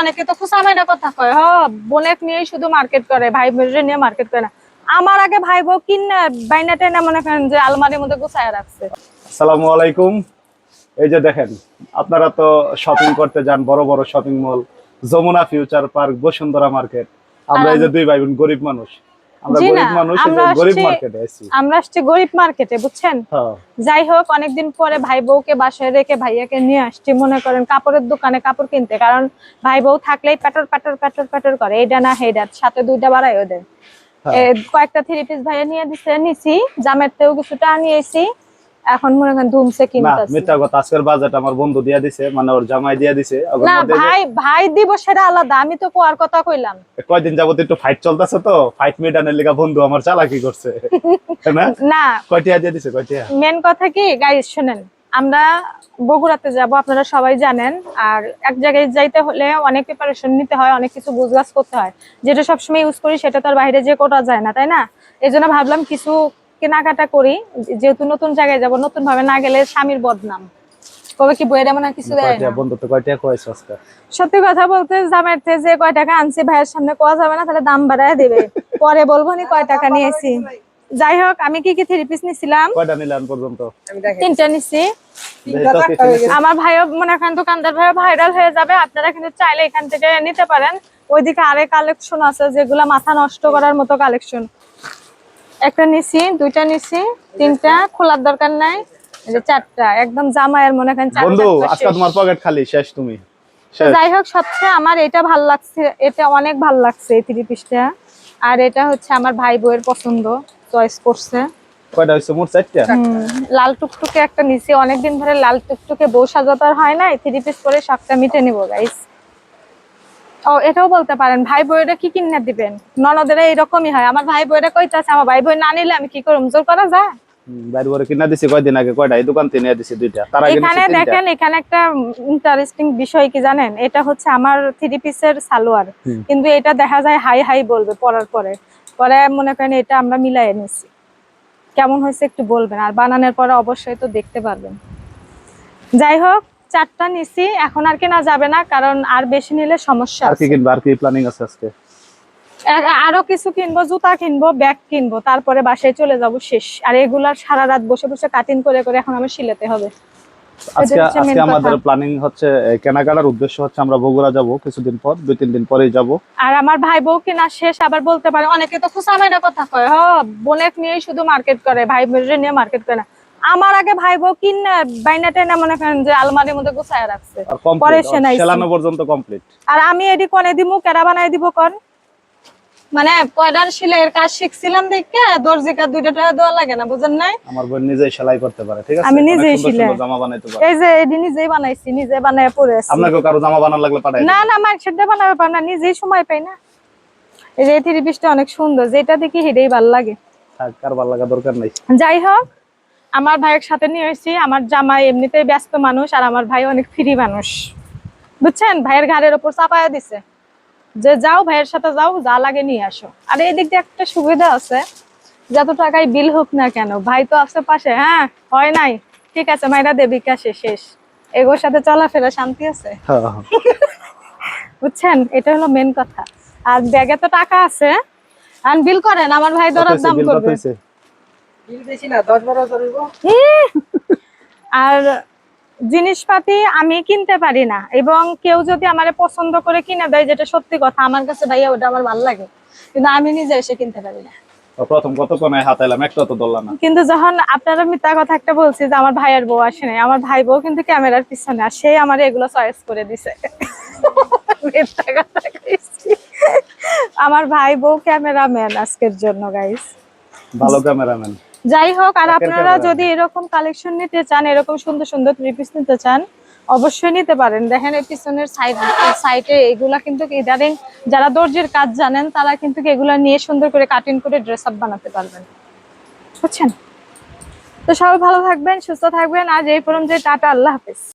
অনেকে তো খুসামাইটা কথা কয় হ বোনেক নিয়ে শুধু মার্কেট করে ভাই বোনের নিয়ে মার্কেট করে না। আমার আগে ভাই বউ কিনা বাইনা টেনা মনে করেন যে আলমারির মধ্যে গুছায় রাখছে। আসসালামু আলাইকুম। এই যে দেখেন আপনারা তো শপিং করতে যান বড় বড় shopping mall Jamuna future park Bashundhara market আমরা এই যে দুই ভাই বোন গরিব মানুষ। আমরা আসছি- গরিব মার্কেটে বুঝছেন? হ্যাঁ। যাই হোক অনেকদিন পরে ভাই বউকে বাসায় রেখে ভাইয়াকে নিয়ে আসছি। মনে করেন কাপড়ের দোকানে কাপড় কিনতে কারণ ভাই বউ থাকলেই প্যাটর প্যাটর প্যাটর প্যাটর করে। এইটা না হেডা সাথে দুইটা বাড়াই ওদের। হ্যাঁ। কয়েকটা থ্রি পিস ভাইয়া নিয়ে দিছে নিছি। জামের তেও কিছুটা নিয়েছি এখন মনে করেন মিথ্যা কথা আজকের বাজেট আমার বন্ধু দিয়া দিছে মানে ওর জামাই দিয়া দিছে। না ভাই ভাই দিব সেটা আলাদা আমি তো কোয়ার কথা কইলাম। কয়দিন যাবত একটু ফাইট চলতেছে তো ফাইট মিটানের লেগা বন্ধু আমার চালাকি করছে। না? কয়টিয়া দিয়ে দিছে কয়টিয়া মেন কথা কি গাইস শুনেন আমরা বগুড়াতে যাব আপনারা সবাই জানেন আর এক জায়গায় যাইতে হলে অনেক প্রিপারেশন নিতে হয় অনেক কিছু বুঝগাছ করতে হয়। যেটা সবসময় ইউজ করি সেটা তো আর বাইরে যে কোটা যায় না তাই না? এই জন্য ভাবলাম কিছু কেনাকাটা করি যেহেতু নতুন জায়গায় যাব নতুন ভাবে না গেলে স্বামীর বদনাম। কবে কি বইয়ের এমন কিছু দেয় না। বন্ধু তো কয়টিয়া কয়েছে আজকে? সত্যি কথা বলতে জামের থেকে যে কয় টাকা আনছি ভাইয়ের সামনে কোয়া যাবে না তাহলে দাম বাড়ায় দেবে। পরে বলব নি কয় টাকা নিয়েছি। যাই হোক আমি কি কি থ্রি পিস নিছিলাম? কয়টা নিলেন পর্যন্ত? তিনটা নিছি? আমার ভাইও মনে করেন দোকানদার ভাইও ভাইরাল হয়ে যাবে আপনারা কিন্তু চাইলে এখান থেকে নিতে পারেন। ওইদিকে আরেক কালেকশন আছে যেগুলা মাথা নষ্ট করার মতো কালেকশন একটা নিছি দুইটা নিছি তিনটা খোলার দরকার নাই। এই যে চারটা একদম জামাইয়ের মনে করেন বন্ধু আজকে তোমার পকেট খালি শেষ তুমি। যাই হোক সবচেয়ে আমার এটা ভালো লাগছে এটা অনেক ভালো লাগছে এই থ্রি পিসটা আর এটা হচ্ছে আমার ভাই বউয়ের পছন্দ চয়েস করছে। কয়টা হইছে মোট চারটা? লাল টুকটুকে একটা নিচে অনেকদিন ধরে লাল টুকটুকে বউ সাজাতার হয় না থ্রি পিস করে শখটা মিটে নিবো গাইস ও এটাও বলতে পারেন ভাই বউয়েরা কি কিনে দিবেন? ননদেরা এরকমই হয়। আমার ভাই বউয়েরা কইতাছে আমার ভাই বই না নিলে আমি কি করব জোর করা যায়? বাইরে বড় কিনা দিছি কয়দিন আগে কয়টা? এই দোকান থেকে দিছি দুইটা। তার আগে এখানে দেখেন এখানে একটা ইন্টারেস্টিং বিষয় কি জানেন? এটা হচ্ছে আমার থ্রি পিসের সালোয়ার। কিন্তু এটা দেখা যায় হাই হাই বলবে পরার পরে। পরে মনে করেন এটা আমরা মিলাই কেমন হয়েছে একটু বলবেন। আর বানানোর পরে অবশ্যই তো দেখতে পারবেন। যাই হোক চারটা নিছি এখন আর কেনা যাবে না কারণ আর বেশি নিলে সমস্যা আর কি আছে। কিনবা আর কি প্ল্যানিং আছে আজকে? আরও কিছু কিনবো জুতা কিনবো ব্যাগ কিনবো তারপরে বাসায় চলে যাব শেষ। আর এগুলার সারা রাত বসে বসে কাটিং করে করে এখন আমি শিলাতে হবে। আজকে আজকে আমাদের প্ল্যানিং হচ্ছে কেনাকাটার উদ্দেশ্য হচ্ছে আমরা বগুড়া যাব কিছুদিন পর দুই তিন দিন পরেই যাব। আর আমার ভাই বউ কিনা শেষ আবার বলতে পারে অনেকে তো খুসামাইটা কথা কয় হ বোনেক নিয়ে শুধু মার্কেট করে ভাই বোনের নিয়ে মার্কেট করে না। আমার আগে ভাই বউ কিনা বাইনা টেনা মনে করেন যে আলমারির মধ্যে গুছায় রাখছে। পরে সে নাইছে। সেলানো পর্যন্ত কমপ্লিট আর আমি এডি কনে দিমু কেরা বানাই দিব কর মানে কয়দার সিলাইয়ের কাজ শিখছিলাম দেখে দর্জিকা দুইটা টাকা দেওয়া লাগে না বুঝেন নাই? আমার বোন নিজেই সেলাই করতে পারে ঠিক আছে? আমি নিজেই সেলাই। জামা বানাইতে পারে। এই যে এডি নিজেই বানাইছি নিজে বানায় পরে আছি। আপনাকে কারও জামা বানার লাগলে পাঠাই না না মার্কেট দিয়ে বানাবে পার না নিজেই সময় পাই না। এই যে থ্রি পিসটা অনেক সুন্দর যেটা দেখি হেডেই ভালো লাগে। থাক কার ভালো লাগা দরকার নাই। যাই হোক আমার ভাইয়ের সাথে নিয়ে এসেছি। আমার জামাই এমনিতেই ব্যস্ত মানুষ আর আমার ভাই অনেক ফ্রি মানুষ। বুঝছেন? ভাইয়ের ঘাড়ের ওপর চাপায়া দিছে। যে যাও ভাইয়ের সাথে যাও যা লাগে নিয়ে আসো। আর এই দিক দিয়ে একটা সুবিধা আছে। যত টাকায় বিল হোক না কেন ভাই তো আছে পাশে হ্যাঁ? হয় নাই? ঠিক আছে মাইরা দে বিকাশে শেষ। এগোর সাথে চলাফেরা শান্তি আছে। বুঝছেন? এটা হলো মেন কথা। আর ব্যাগে তো টাকা আছে। আর বিল করেন আমার ভাই দরার দাম করবে! আর জিনিসপাতি আমি কিনতে পারি না এবং কেউ যদি আমার পছন্দ করে কিনে দেয় যেটা সত্যি কথা আমার কাছে ভাইয়া ওটা আমার ভালো লাগে। কিন্তু আমি নিজে এসে কিনতে পারি না। প্রথম কত কোনায় হাতাইলাম একটা তো ধরলাম না। কিন্তু যখন আপনারা মিথ্যা কথা একটা বলছি যে আমার ভাইয়ের বউ আসে নাই আমার ভাই বউ কিন্তু ক্যামেরার পিছনে আর সে আমার এগুলো চয়েস করে দিছে। মিথ্যা কথা আমার ভাই বউ ক্যামেরাম্যান আজকের জন্য গাইস ভালো ক্যামেরাম্যান। যাই হোক আর আপনারা যদি এরকম কালেকশন নিতে চান এরকম সুন্দর সুন্দর থ্রি পিস নিতে চান অবশ্যই নিতে পারেন। দেখেন এই পিছনের সাইড সাইডে এগুলা কিন্তু ইদারিং যারা দর্জির কাজ জানেন তারা কিন্তু এগুলা নিয়ে সুন্দর করে কাটিং করে ড্রেস আপ বানাতে পারবেন। বুঝছেন? তো সবাই ভালো থাকবেন সুস্থ থাকবেন। আজ এই পরম যে টাটা আল্লাহ হাফেজ।